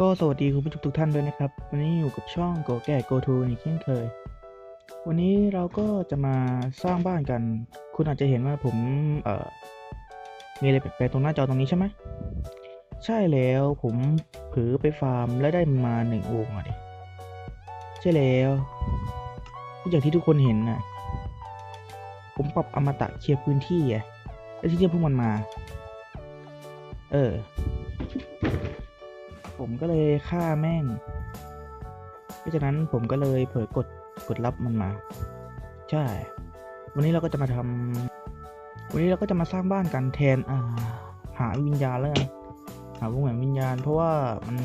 ก็สวัสดีคุณผู้ชมทุกท่านด้วยนะครับ วันนี้อยู่กับช่องโกแก่โกทูอีกเช่นเคย วันนี้เราก็จะมาสร้างบ้านกัน คุณอาจจะเห็นว่าผมเอ่อมีอะไรแปลกๆตรงหน้าจอตรงนี้ใช่ไหมใช่แล้วผมเผือไปฟาร์มแล้วได้มาหนึ่งวงอะดิใช่แล้วอย่างที่ทุกคนเห็นน่ะผมปรับอมตะเคลียร์พื้นที่ไงแล้วที่เรียกพวกมันมา เออ ผมก็เลยฆ่าแม่ง เพราะฉะนั้นผมก็เลยเผลอกดกดรับมันมา ใช่ วันนี้เราก็จะมาทำวันนี้เราก็จะมาสร้างบ้านกันแทนอ่าหาวิญญาณแล้วกันหาวงแหวนวิญญาณ เพราะว่ามัน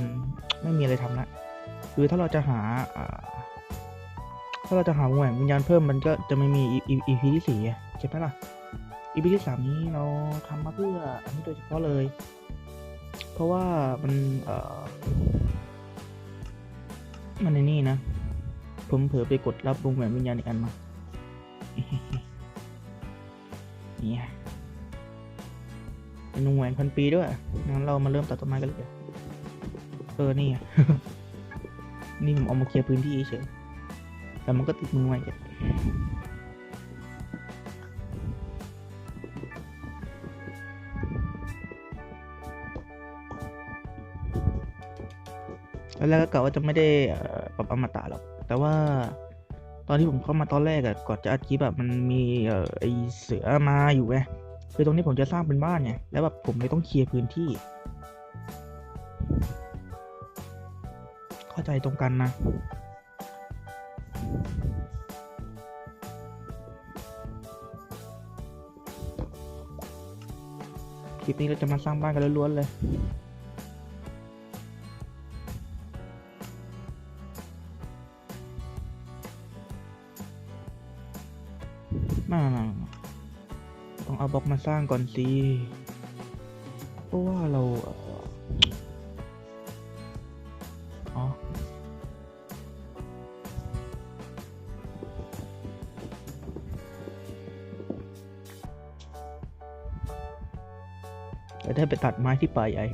ไม่มีอะไรทำละคือถ้าเราจะหาถ้าเราจะหาวงแหวนวิญญาณเพิ่มมันก็จะไม่มีอีพีที่สี่ใช่ไหมล่ะอีพีที่สามนี้เราทำมาเพื่ออันนี้โดยเฉพาะเลย เพราะว่ามันเอ่อ มันในนี่นะ ผมเผลอไปกดรับวงแหวนวิญญาณอีกอันมาเนี่ยเป็นวงแหวนพันปีด้วยงั้นเรามาเริ่มตัดต้นไม้กันเลยเออนี่นี่ผมเอามาเคลียร์พื้นที่เฉยแต่มันก็ติดมือไว้เฉ ตอนแรกก็กะว่าจะไม่ได้ปรับอมตะหรอก แต่ว่าตอนที่ผมเข้ามาตอนแรกอะก่อนจะอัดคลิปแบบมันมีเอ่อไอเสือมาอยู่ไงคือตรงนี้ผมจะสร้างเป็นบ้านไงแล้วแบบผมเลยต้องเคลียร์พื้นที่ เข้าใจตรงกันนะคลิปนี้เราจะมาสร้างบ้านกันล้วนๆเลย ไมาต้องเอาบล็อกมาสร้างก่อนสิเพราะว่าเราเอ่ออ๋อจะได้ไปตัดไม้ที่ป่าใหญ่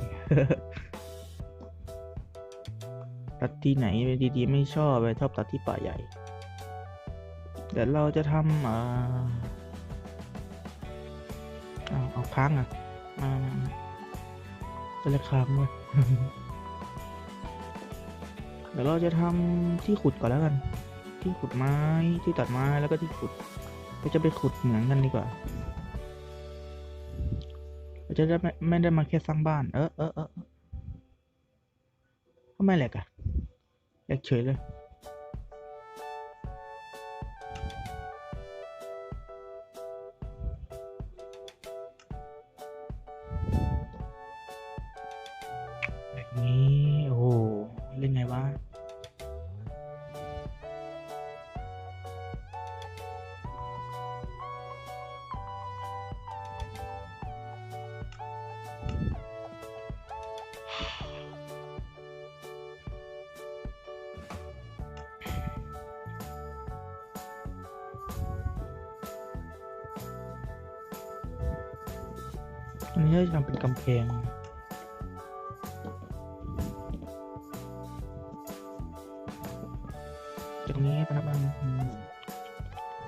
ตัดที่ไหนดีๆ ไม่ชอบเลยชอบตัดที่ป่าใหญ่ เดี๋ยวเราจะทำเอาเอาค้างอะมาจะเลยค้างด้วยเดี๋ยวเราจะทำที่ขุดก่อนแล้วกัน ที่ขุดไม้ที่ตัดไม้แล้วก็ที่ขุดเราจะไปขุดเหมืองกันดีกว่าเราจะได้ไม่ไม่ได้มาแค่สร้างบ้าน เออเออเออทำไมแหลกอะแหลกเฉยเลย อันนี้จะทำเป็นกำแพงตรงนี้พนักงาน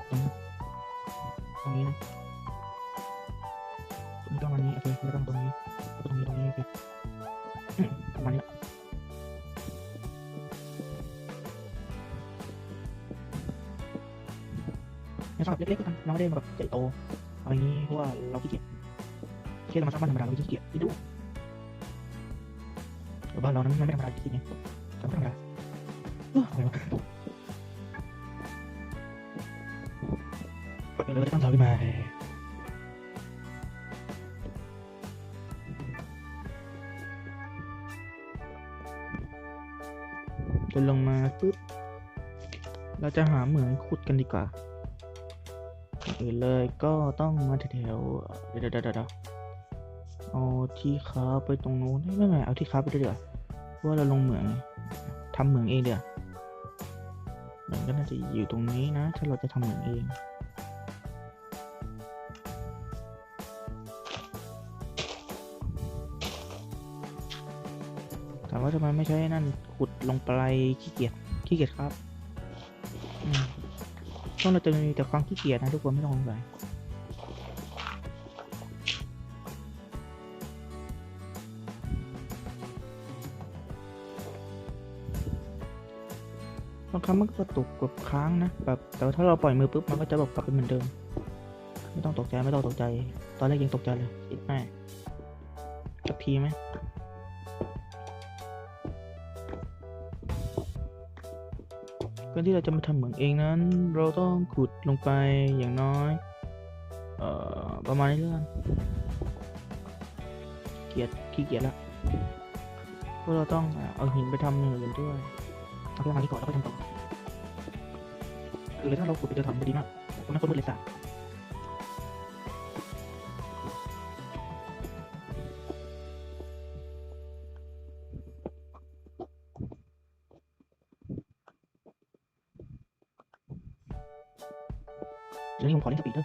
ตรงตรงนี้นะตรงนี้ต้องอันนี้โอเคไม่ต้องตรงนี้ตรงนี้ตรงนี้โอเคประมาณนี้ไม่ชอบเล็กๆก็ทำเราไม่ได้แบบใหญ่โตอาอย่างนี้เพราะว่าเราขี้เกียจ แค่เรามาสร้างบ้านธรรมดาเราขี้เกียจที่ดูแต่บ้านเรานั้นไม่ธรรมดาจริงๆไงธรรมดาเอ้ออะไรวะกดเลยตั้งเสาขึ้นมาเดินลงมาปุ๊บ เราจะหาเหมืองขุดกันดีกว่าอื่นเลยก็ต้องมาแถวๆเดี๋ยวเดี๋ยวเดี๋ยว เอาที่ค้าไปตรงนู้นไม่ไม่เอาที่ค้าไปเดี๋ยวเพราะว่าเราลงเหมืองทำเหมืองเองเดี๋ยวเหมืองก็น่าจะอยู่ตรงนี้นะ ถ้าเราจะทำเหมืองเองตถามว่าทำไมไม่ใช้นั่นขุดลงไปขี้เกียจขี้เกียจครับอืมช่องเราจะมีแต่ความขี้เกียจนะทุกคนไม่ต้องสงสัย รั้งมันก็กระตุกกดค้างนะแบบแต่ว่าถ้าเราปล่อยมือปุ๊บมันก็จะแบบกลับไปเหมือนเดิม ไม่ต้องตกใจไม่ต้องตกใจ ตอนแรกยังตกใจเลยคิดแม่สักทีไหมการที่เราจะมาทำเหมืองเองนั้น เราต้องขุดลงไปอย่างน้อย เอ่อ ประมาณนี้เรื่องเกียจขี้เกียจละเพราะเราต้องเอาหินไปทำอย่างอื่นด้วย เอาไปวางที่ก่อนแล้วก็ทำต่อ คือถ้าเราขุดไปเจอทำพอดีมากคนนั้นคนมืดเลยสัตว์เดี๋ยวนี้ผมขอเล่นสปีดเด้อ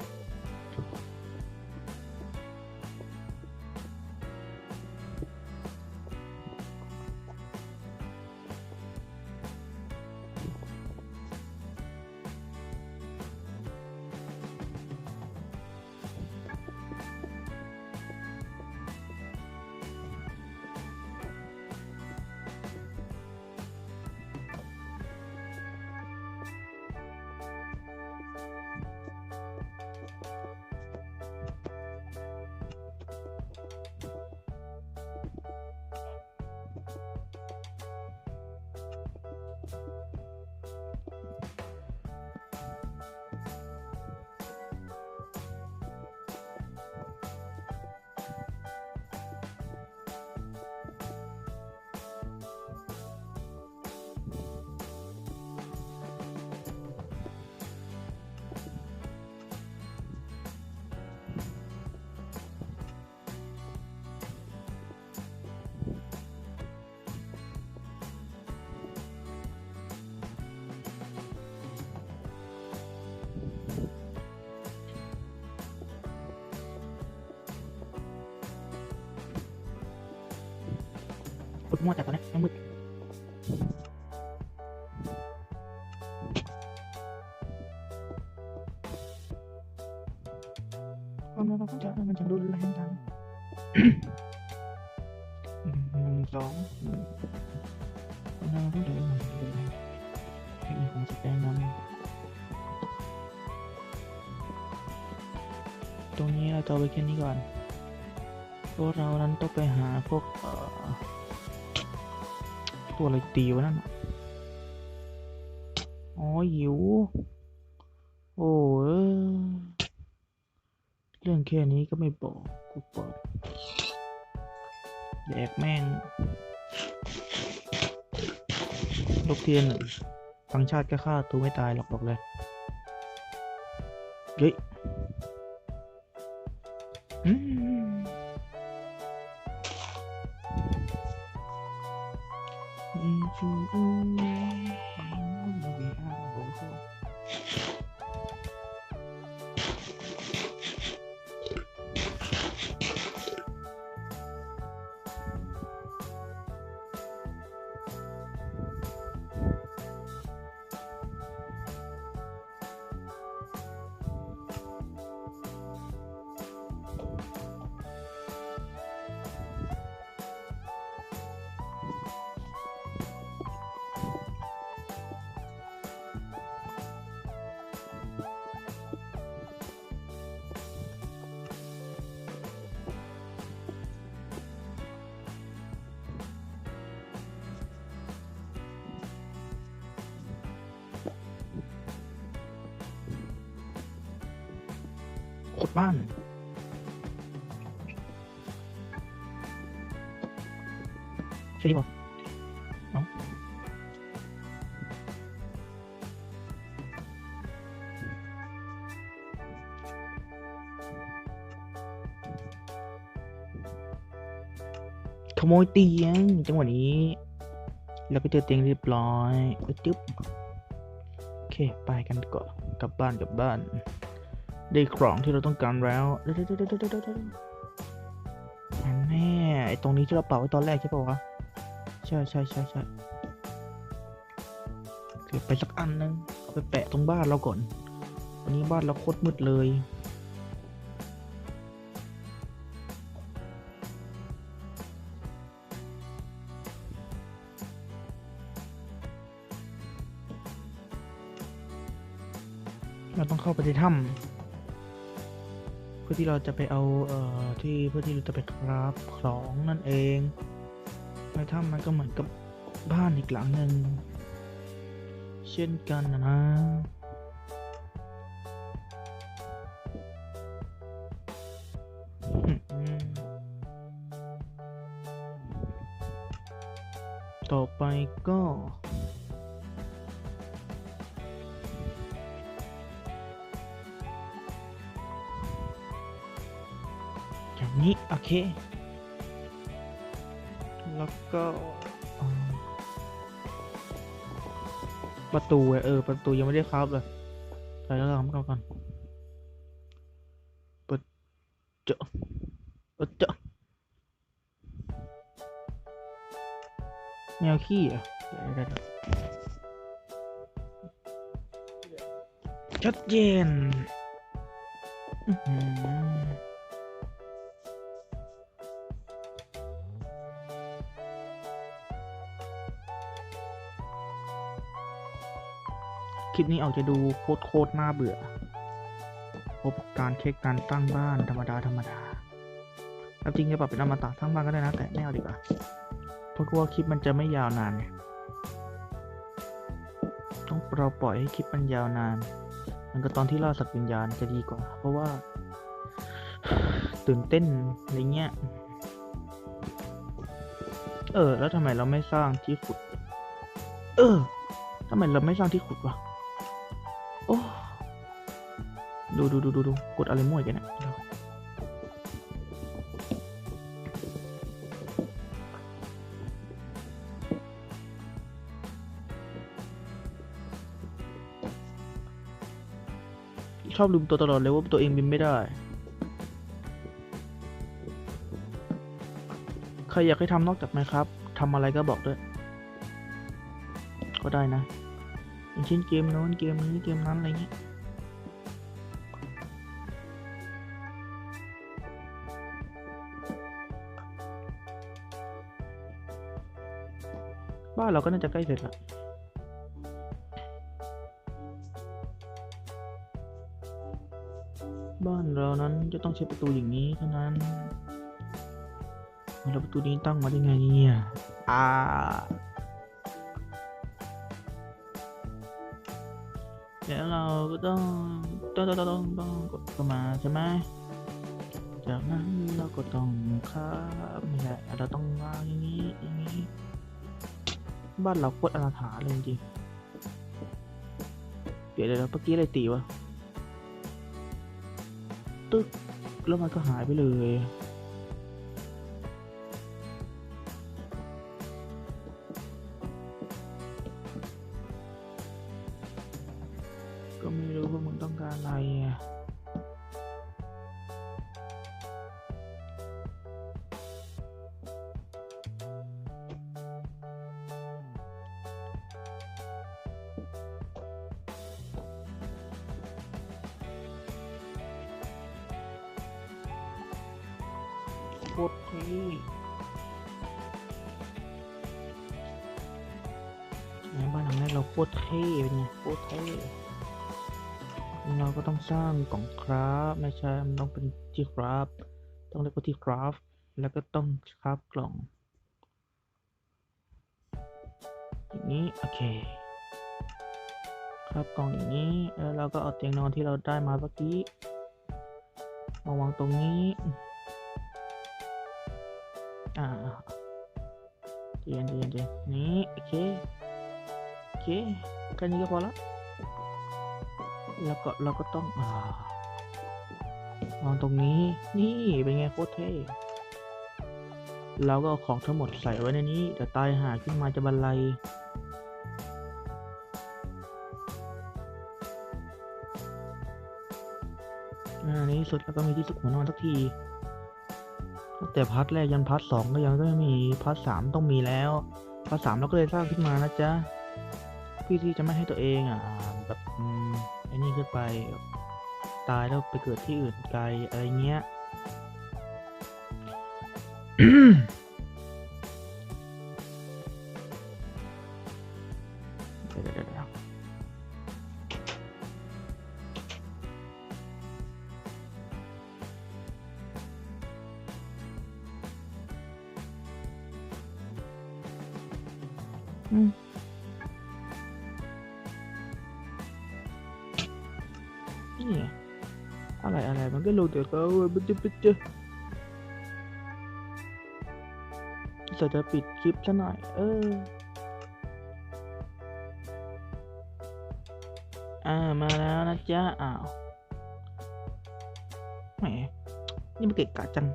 มั่วจัดตอนนี้ไม่มืดความรักของเรามันจะรุนแรงจังหนึ่งสองหนึ่งความรักของเรามันจะแรงเทคนิคของสแตนนั้นตรงนี้เราจะไว้แค่นี้ก่อนพวกเรานั้นต้องไปหาพวกเอ่อ ตัวอะไรตีวะนั่นอ๋อหิว โอ้เอ้ยเรื่องแค่นี้ก็ไม่บอก กูเปิดแดกแม่งลูกเทียนหนึ่งฟังชาติก็ฆ่าตัวไม่ตายหรอกบอกเลย เฮ้ยอืม Mm-hmm. ขุดบ้าน ใช่ป่ะเอ้าขโมยเตียงจังหวะนี้ แล้วก็เจอเตียงเรียบร้อยอึ๊บจึ๊บโอเค ไปกันก่อนกลับบ้านกลับบ้าน ได้ของที่เราต้องการแล้วแน่ไอตรงนี้ที่เราเป่าไว้ตอนแรกใช่ป่าวะ ใช่ใช่ใช่ใช่เก็บไปสักอันนึงเอาไปแปะตรงบ้านเราก่อน วันนี้บ้านเราโคตรมืดเลยเราต้องเข้าไปในถ้ำ พื่อที่เราจะไปเอาเอ่อที่เพื่อที่เราจะไปคราฟของนั่นเองในถ้ำมันก็เหมือนกับบ้านอีกหลังหนึ่งเช่นกันนะนะ นี้ โอเค แล้วก็ประตูเออ ประตูยังไม่ได้ครับเลยใส่แล้วทำก่อนก่อนเปิดเจาะเปิดเจาะแมวขี้อะชัดเจน อือ คลิปนี้ออกจะดูโคตรโคตรน่าเบื่อ พบการเช็คการตั้งบ้านธรรมดาธรรมดาแล้วจริงจะปรับเป็นอมตะตั้งบ้านก็ได้นะ แต่ไม่เอาดีกว่า เพราะกลัวคลิปมันจะไม่ยาวนานต้องเราปล่อยให้คลิปมันยาวนาน มันก็ตอนที่ล่าสัตว์วิญญาณจะดีกว่า เพราะว่า ตื่นเต้นอะไรเงี้ย เออ แล้วทำไมเราไม่สร้างที่ขุด เออทำไมเราไม่สร้างที่ขุดวะ โอ้ดูดูดูดูดูกดอะไรมั่วกันเนี่ยชอบลืมตัวตลอดเลยว่าตัวเองบินไม่ได้ ใครอยากให้ทำนอกจากไหมครับทำอะไรก็บอกด้วย ก็ได้นะ อย่างเช่นเกมโน้นเกมนี้เกมนั้นอะไรเงี้ยบ้านเราก็น่าจะใกล้เสร็จละบ้านเรานั้นจะต้องใช้ประตูอย่างนี้เท่านั้นแล้วประตูนี้ตั้งมาได้ไงเนี่ยอ่า เดี๋ยวเราก็ต้องต้องต้องต้องต้องกดเข้ามาใช่ไหมจากนั้นเราก็ต้องข้ามไม่ใช่เราต้องวางอย่างนี้อย่างนี้ บ้านเราโคตรอนาถาเลยจริงเดี๋ยวเดี๋ยวเมื่อกี้อะไรตีวะตึ๊กแล้วมันก็หายไปเลย โคตรเท่ไหนบ้านหลังแรกเราโคตรเท่เป็นไงโคตรเท่เราก็ต้องสร้างกล่องคราฟไม่ใช่มันต้องเป็นที่คราฟต้องเรียกว่าที่คราฟแล้วก็ต้องคราฟกล่องอย่างนี้โอเคครับกล่องอย่างนี้แล้วเราก็เอาเตียงนอนที่เราได้มาเมื่อกี้มาวางตรงนี้ อ่าเย็นเย็นเย็นนี่โอเคโอเคแค่นี้ก็พอละแล้วก็เราก็ต้องอ่าวางตรงนี้นี่เป็นไงโคตรเท่เราก็เอาของทั้งหมดใส่ไว้ในนี้เดี๋ยวตายหาขึ้นมาจะบันไลอ่านี่สุดแล้วก็มีที่สุดหัวนอนสักที แต่พาร์ทแรกยันพาร์ทสองก็ยังไม่มีพาร์ทสามต้องมีแล้วพาร์ทสามเราก็เลยสร้างขึ้นมานะจ๊ะเพื่อที่จะไม่ให้ตัวเองอะแบบอืมไอ้นี่ขึ้นไปตายแล้วไปเกิดที่อื่นไกลอะไรเงี้ย นี่อะไรอะไรมันก็ลงแต่เขาบึ๊ดบึ๊ดบึ๊ดจะจะปิดคลิปซะหน่อย เออ อ่า มาแล้วนะจ๊ะ อ้าว แหม นี่มันเกะกะจัง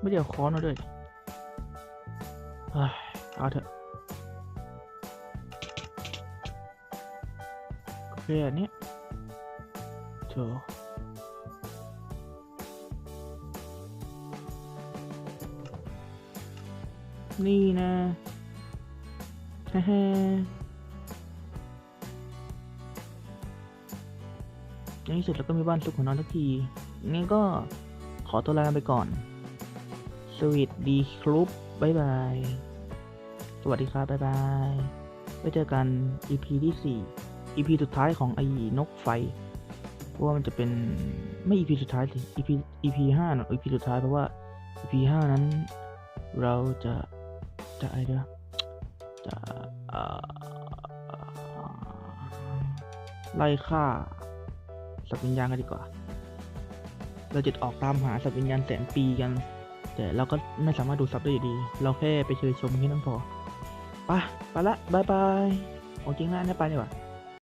ไม่ได้เอาค้อนมาด้วย เฮ้ย เอาเถอะ โอเคอันนี้โถนี่นะฮ่าฮ่าในที่สุดแล้วก็มีบ้านสุขของนอนสักทีงั้นก็ขอตัวลาไปก่อน สวัสดีครับบ๊ายบาย สวัสดีครับบ๊ายบาย ไว้เจอกัน EP ที่ 4 EP สุดท้ายของไอ้นกไฟ เพราะว่ามันจะเป็นไม่ EP สุดท้ายสิ EP EP 5นะ EP สุดท้ายเพราะว่า EP 5นั้น เราจะจะอะไรเดียวจะไล่ฆ่าสัตว์วิญญาณกันดีกว่า เราจะออกตามหาสัตว์วิญญาณแสนปีกัน แต่เราก็ไม่สามารถดูซับได้อยู่ดี เราแค่ไปเชยชมแค่นั้นพอไปไปละบายบายของจริงแล้วอันนี้ไปดีกว่า